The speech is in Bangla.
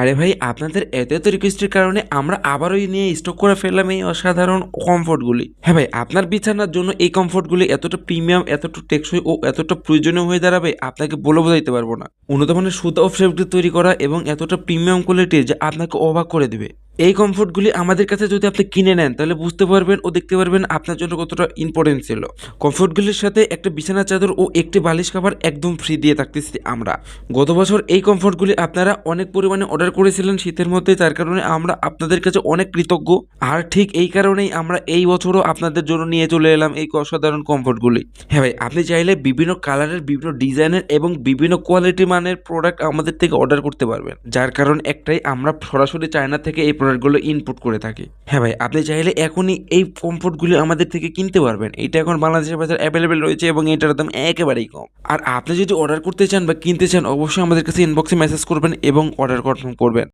আরে ভাই, আপনাদের এত এত রিকোয়েস্টের কারণে আমরা আবারও নিয়ে স্টক করে ফেললাম এই অসাধারণ কমফোর্টগুলি হ্যাঁ ভাই, আপনার বিছানার জন্য এই কমফোর্টগুলি এতটা প্রিমিয়াম এতটা টেকসই ও এতটা প্রয়োজনীয় হয়ে দাঁড়াবে, আপনাকে বলে বোঝাইতে পারব না। উন্নত মানের সুতা অফ ফেব্রিক তৈরি করা এবং এতটা প্রিমিয়াম কোয়ালিটি যে আপনাকে অবাক করে দেবে। এই কমফোর্টগুলি আমাদের কাছে যদি আপনি কিনে নেন, তাহলে বুঝতে পারবেন ও দেখতে পারবেন আপনার জন্য কতটা ইম্পর্টেন্ট ছিল। কমফোর্টগুলির সাথে একটা বিছানা চাদর ও একটি বালিশ কাভার একদম ফ্রি দিয়ে থাকতেছি আমরা। গত বছর এই কমফোর্টগুলি আপনারা অনেক পরিমাণে অর্ডার করেছিলেন শীতের মধ্যে, তার কারণে আমরা আপনাদের কাছে অনেক কৃতজ্ঞ। আর ঠিক এই কারণেই আমরা এই বছরও আপনাদের জন্য নিয়ে চলে এলাম এই অসাধারণ কমফোর্টগুলি হ্যাঁ ভাই, আপনি চাইলে বিভিন্ন কালারের বিভিন্ন ডিজাইনের এবং বিভিন্ন কোয়ালিটি মানের প্রোডাক্ট আমাদের থেকে অর্ডার করতে পারবেন। যার কারণ একটাই, আমরা সরাসরি চায়না থেকে এই প্রোডাক্টগুলো ইনপুট করে থাকি। হ্যাঁ ভাই, আপনি চাইলে এখনই এই কমফোর্টগুলি আমাদের থেকে কিনতে পারবেন। এটা এখন বাংলাদেশের বাজার অ্যাভেলেবেল রয়েছে এবং এটার দাম একেবারেই কম। আর আপনি যদি অর্ডার করতে চান বা কিনতে চান, অবশ্যই আমাদের কাছে ইনবক্সে মেসেজ করবেন এবং অর্ডার কনফার্ম করবেন।